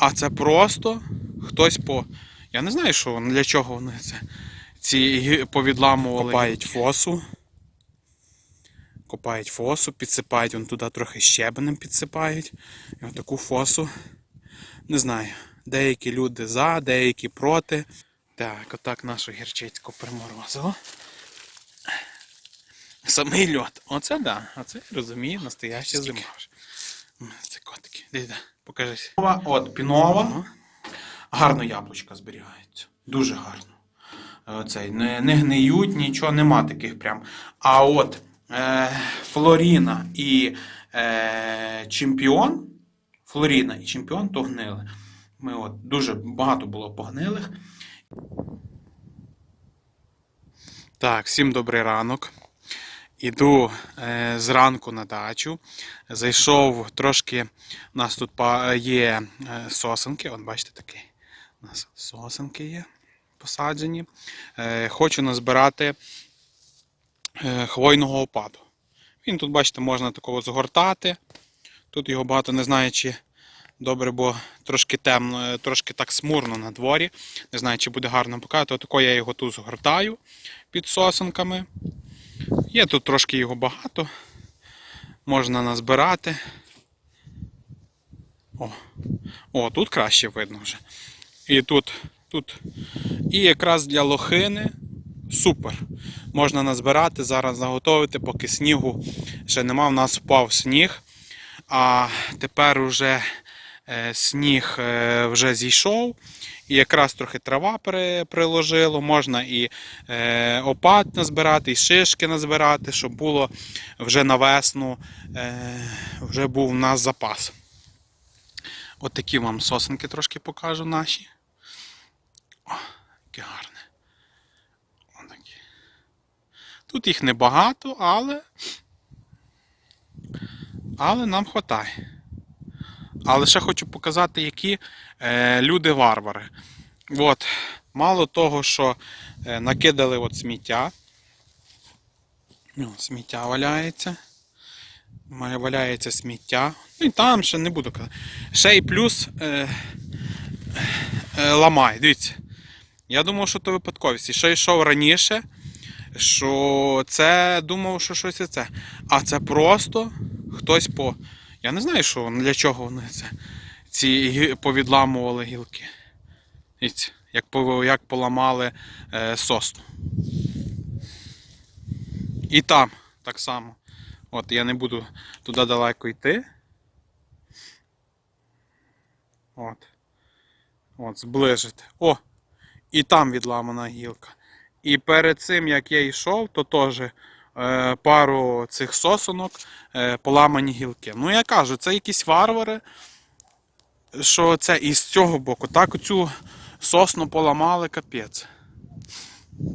А це просто хтось по. Я не знаю, що для чого вони це. Ці повідламували. Копають фосу. Копають фосу, підсипають вон туди трохи щебенем підсипають. І отаку фосу. Не знаю. Деякі люди за, деякі проти. Так, отак нашу гірчицьку приморозило. Самий льот. Оце да. Оце я розумію, настояща зима. Це котики. Де, покажись. От, пінова. Гарно яблучка зберігаються. Дуже гарно. Оцей, не, не гниють, нічого, нема таких прям. А от е, Флоріна і е, Чемпіон. Флоріна і Чемпіон то гнили. Ми от дуже багато було погнилих. Так, всім добрий ранок. Іду е, зранку на дачу. Зайшов трошки. У нас тут є е, сосенки. От бачите такий. У нас сосенки є посаджені. Е, хочу назбирати хвойного опаду. Він тут, бачите, можна такого згортати. Тут його багато не знаю, чи добре, бо трошки темно, трошки так смурно на дворі. Не знаю, чи буде гарно показати. Отако я його тут згортаю під сосенками. Є тут трошки його багато. Можна назбирати. О, О тут краще видно вже. І тут, тут. І якраз для лохини супер. Можна назбирати, зараз заготовити, поки снігу ще нема. У нас впав сніг. А тепер уже е, сніг е, вже зійшов. І якраз трохи трава приложило, можна і е, опад назбирати, і шишки назбирати, щоб було вже на весну, е, вже був у нас запас. От такі вам сосенки трошки покажу наші. О, яке гарне. Отакі. Тут їх небагато, але. Але нам вистачає. Але ще хочу показати, які е, люди-варвари. От, мало того, що е, накидали от сміття. Ну, сміття валяється. Валяється сміття. Ну і там ще не буду казати. Ще й плюс е, е, ламай. Дивіться. Я думав, що то випадковість. І ще йшов раніше, що це думав, що щось це. А це просто хтось по. Я не знаю, що для чого вони це. Ці повідламували гілки. Як, як поламали е, сосну. І там так само. От я не буду туди далеко йти. От. От, зближити. О! І там відламана гілка. І перед цим, як я йшов, то теж пару цих сосонок е, поламані гілки. Ну, я кажу, це якісь варвари, що це із цього боку. Так оцю сосну поламали капець.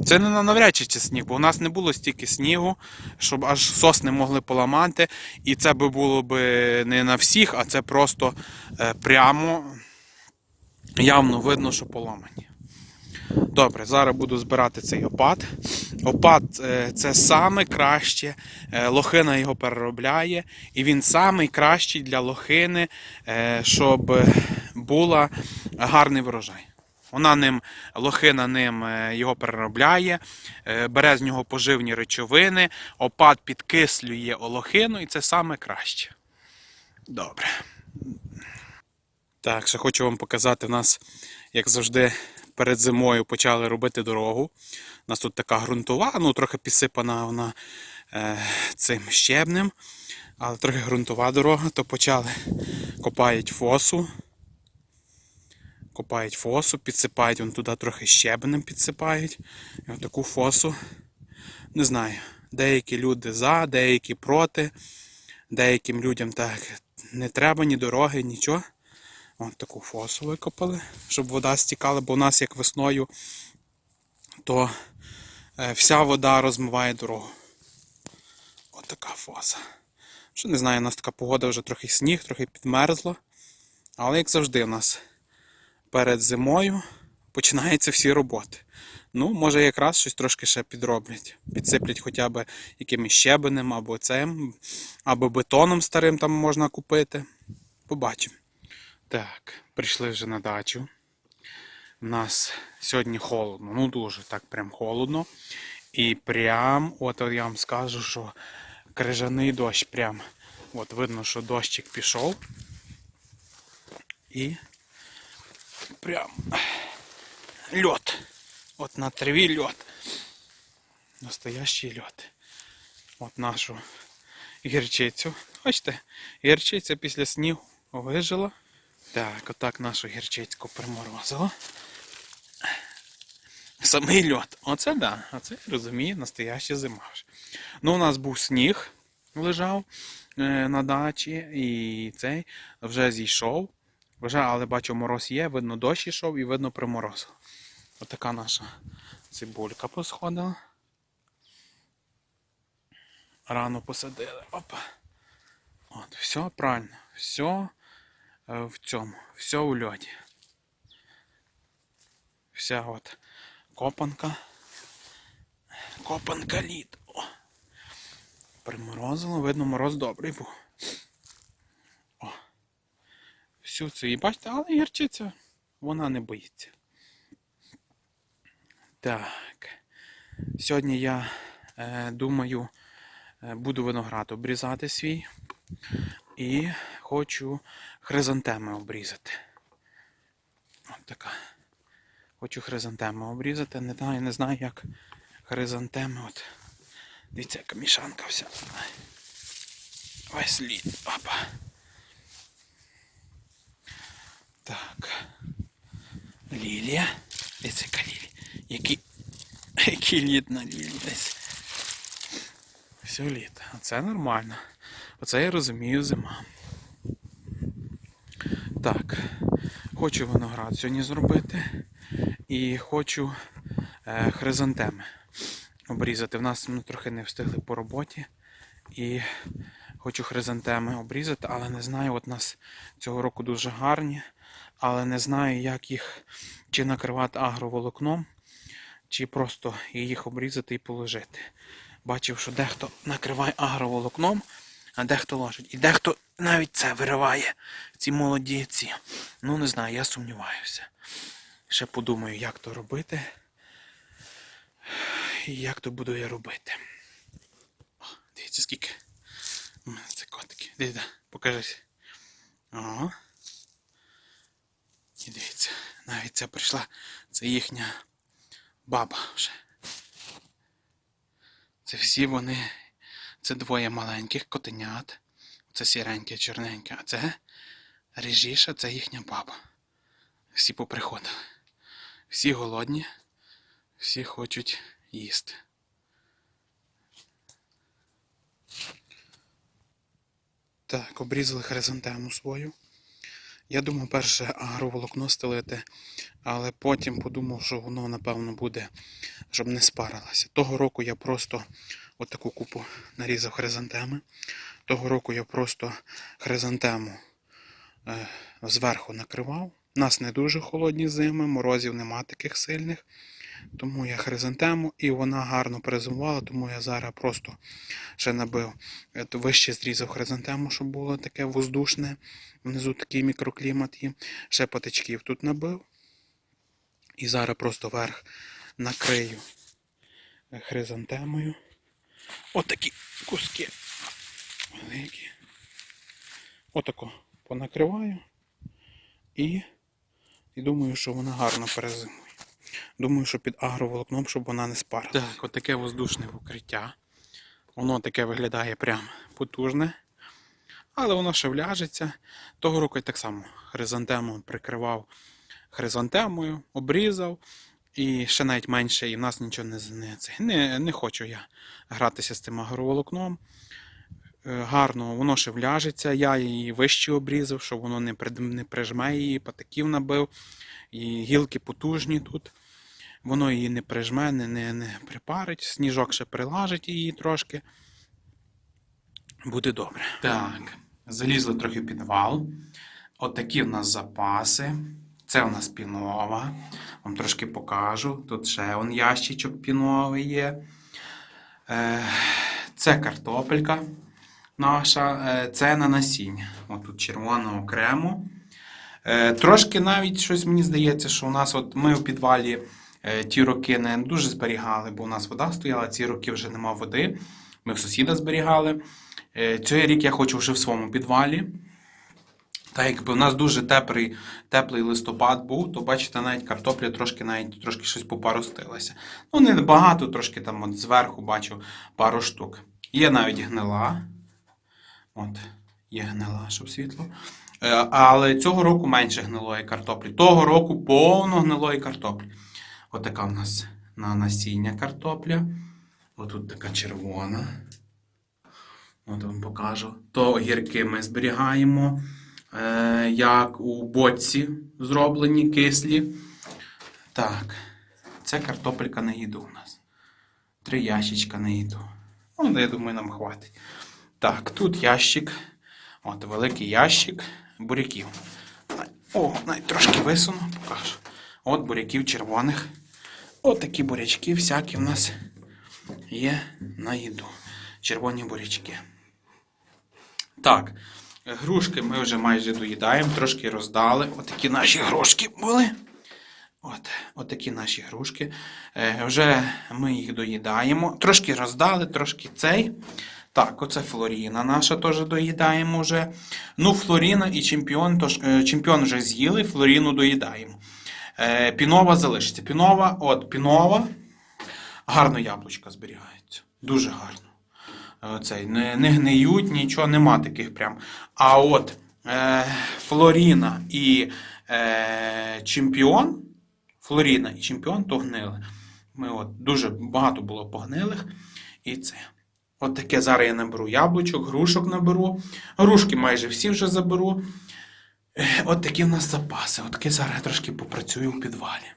Це не на навряд чи сніг, бо у нас не було стільки снігу, щоб аж сосни могли поламати. І це би було б не на всіх, а це просто е, прямо явно видно, що поламані. Добре, зараз буду збирати цей опад. Опад е, це саме краще. е, Лохина його переробляє, і він самий кращий для лохини, е, щоб була гарний врожай. Вона ним, лохина ним його переробляє, бере з нього поживні речовини, опад підкислює олохину, і це саме краще. Добре. Так, ще хочу вам показати, в нас, як завжди, перед зимою почали робити дорогу. У нас тут така ґрунтова, ну трохи підсипана вона е, цим щебнем, але трохи ґрунтова дорога, то почали копають фосу. Копають фосу, підсипають вон туди трохи щебенем підсипають. І отаку фосу. Не знаю. Деякі люди за, деякі проти. Деяким людям так не треба ні дороги, нічого. От таку фосу викопали, щоб вода стікала, бо у нас як весною, то е, вся вода розмиває дорогу. От така фоса. Що не знаю, у нас така погода вже трохи сніг, трохи підмерзло. Але як завжди, у нас перед зимою починаються всі роботи. Ну, може, якраз щось трошки ще підроблять. Підсиплять хоча б якимось щебенем або цим, або бетоном старим там можна купити. Побачимо. Так, прийшли вже на дачу. У нас сьогодні холодно, ну дуже так прям холодно. І прям, от я вам скажу, що крижаний дощ прям. От видно, що дощик пішов. І прям льот. От на траві льот. Настоящий льот. От нашу гірчицю. Бачите, гірчиця після снігу вижила. Так, отак нашу гірчицьку приморозило. Самий льот. Оце да. Оце я розумію, настояща зима. Ну, у нас був сніг лежав е, на дачі, і цей вже зійшов. Вже, але бачу, мороз є, видно, дощ ішов і видно приморозило. Отака наша цибулька посходила. Рано посадили. Опа. От, все правильно. Все в цьому. Все у льоді. Вся от копанка. Копанка лід. О. Приморозило, видно, мороз добрий був. О. Всю цю і бачите, але гірчиця, вона не боїться. Так. Сьогодні я е, думаю, е, буду виноград обрізати свій. І хочу хризантеми обрізати. От така. Хочу хризантеми обрізати. Не знаю, не знаю, як хризантеми. От. Дивіться, яка мішанка вся. Весь лід. Опа. Так. Лілія. Дивіться, яка лілія. Який, який лід на лілі десь. Все літо. Оце нормально. Оце я розумію зима. Так. Хочу виноград сьогодні зробити. І хочу е, хризантеми обрізати. В нас ми трохи не встигли по роботі. І хочу хризантеми обрізати, але не знаю, от нас цього року дуже гарні, але не знаю, як їх чи накривати агроволокном, чи просто їх обрізати і положити. Бачив, що дехто накриває агроволокном, а дехто ложить. І дехто навіть це вириває, ці молоді ці. Ну, не знаю, я сумніваюся. Ще подумаю, як то робити. І як то буду я робити. О, дивіться, скільки. У мене це котики. Дивіться, покажись. Ага. І дивіться, навіть це прийшла. Це їхня баба вже. Це всі вони. Це двоє маленьких котенят. Це сіреньке, чорненьке, а це ріжіша, це їхня баба. Всі поприходили. Всі голодні, всі хочуть їсти. Так, обрізали хризантему свою. Я думав перше агроволокно стелити, але потім подумав, що воно, напевно, буде, щоб не спарилося. Того року я просто отаку купу нарізав хризантеми. Того року я просто хризантему е, зверху накривав. У нас не дуже холодні зими, морозів нема таких сильних. Тому я хризантему і вона гарно перезимувала, тому я зараз просто ще набив е, вище зрізав хризантему, щоб було таке воздушне. Внизу такий мікроклімат і ще патичків тут набив. І зараз просто верх накрию хризантемою. Отакі куски великі. Отако понакриваю. І, і думаю, що вона гарно перезимує. Думаю, що під агроволокном, щоб вона не спарила. Так, отаке воздушне покриття. Воно таке виглядає прям потужне. Але воно ще вляжеться. Того року я так само хризантему прикривав хризантемою, обрізав. І ще навіть менше, і в нас нічого не не, не, не хочу я гратися з цим агроволокном. Е, Гарно, воно ще вляжеться. Я її вище обрізав, щоб воно не прижме її, патаків набив. І гілки потужні тут. Воно її не прижме, не, не, припарить. Сніжок ще прилажить її трошки. Буде добре. Так, залізли трохи в підвал. Отакі в нас запаси. Це у нас пінова. Вам трошки покажу. Тут ще он ящичок піновий є. Е, Це картопелька наша. Е, Це на насіння. От тут червона окремо. Е, Трошки навіть щось мені здається, що у нас от ми в підвалі ті роки не дуже зберігали, бо у нас вода стояла, ці роки вже нема води. Ми в сусіда зберігали. Е, Цей рік я хочу вже в своєму підвалі. Та якби у нас дуже теплий, теплий листопад був, то бачите, навіть картопля трошки навіть трошки щось попаростилася. Ну, не багато, трошки там от зверху бачу пару штук. Є навіть гнила. От, є гнила, щоб світло. Е, Але цього року менше гнилої картоплі. Того року повно гнилої картоплі. Отака в нас на насіння картопля. Отут така червона. От вам покажу. То огірки ми зберігаємо, е, як у боці зроблені, кислі. Так, це картопелька на їду у нас. Три ящичка на їду. Ну, я думаю, нам хватить. Так, тут ящик. От великий ящик буряків. О, навіть трошки висуну, покажу. От буряків червоних. От бурячки всякі в нас є на їду. Червоні бурячки. Так, грушки ми вже майже доїдаємо, трошки роздали. Отакі наші грушки були. От, от такі наші грушки. Е, вже ми їх доїдаємо. Трошки роздали, трошки цей. Так, оце Флоріна наша теж доїдаємо вже. Ну, Флоріна і чемпіон, тож, е, чемпіон вже з'їли, Флоріну доїдаємо. Е, пінова залишиться. Пінова, от, пінова. Гарно яблучка зберігаються. Дуже гарно. Оцей, не, не гниють, нічого, нема таких прям. А от е, Флоріна і е, Чемпіон, Флоріна і Чемпіон то гнили. Ми от, дуже багато було погнилих. І це. От таке зараз я наберу яблучок, грушок наберу. Грушки майже всі вже заберу. Е, От такі в нас запаси. От таке зараз трошки попрацюю в підвалі.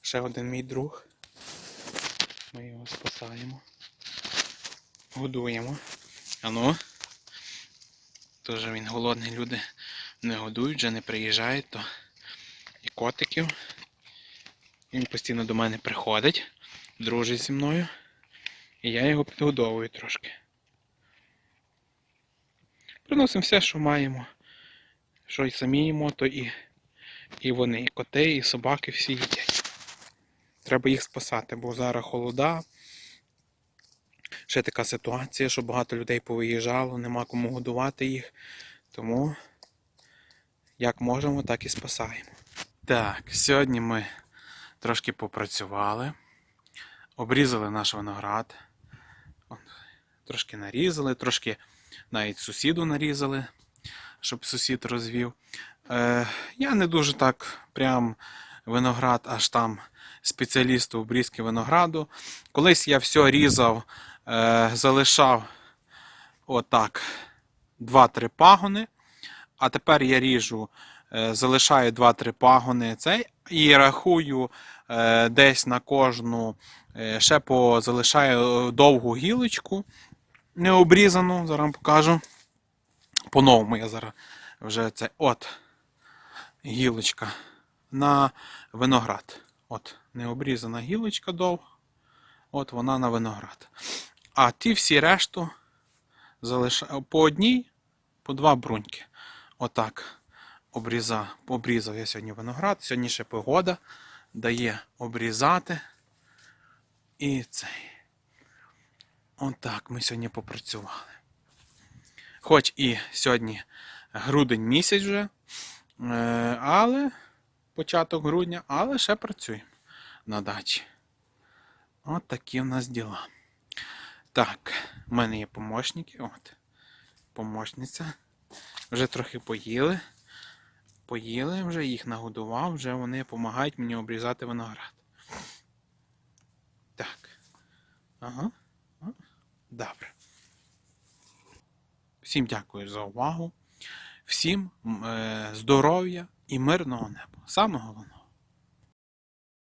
Ще один мій друг. Ми його спасаємо. Годуємо. Ану. Тож він голодний, люди не годують, вже не приїжджають, то і котиків. Він постійно до мене приходить, дружить зі мною. І я його підгодовую трошки. Приносимо все, що маємо. Що й самі їмо, то і, і вони, і коти, і собаки всі їдять. Треба їх спасати, бо зараз холода. Ще така ситуація, що багато людей повиїжджало, нема кому годувати їх. Тому як можемо, так і спасаємо. Так, сьогодні ми трошки попрацювали, обрізали наш виноград. Трошки нарізали, трошки навіть сусіду нарізали, щоб сусід розвів. Е, я не дуже так прям виноград, аж там спеціаліст у обрізки винограду. Колись я все різав, е, залишав отак 2-3 пагони. А тепер я ріжу, е, залишаю 2-3 пагони цей і рахую е, десь на кожну, е, ще по залишаю довгу гілочку необрізану, зараз вам покажу. По-новому я зараз вже це от гілочка на виноград. От, необрізана гілочка довга. От вона на виноград. А ті всі решту залишаю по одній, по два бруньки. Отак обрізав, обрізав я сьогодні виноград. Сьогодні ще погода дає обрізати. І цей. Отак ми сьогодні попрацювали. Хоч і сьогодні грудень місяць вже, е, але початок грудня, але ще працюємо на дачі. От такі в нас діла. Так, в мене є помощники. От. Помощниця. Вже трохи поїли. Поїли, вже їх нагодував, вже вони допомагають мені обрізати виноград. Так. Ага. Добре. Всім дякую за увагу. Всім е, здоров'я і мирного неба. Саме головне.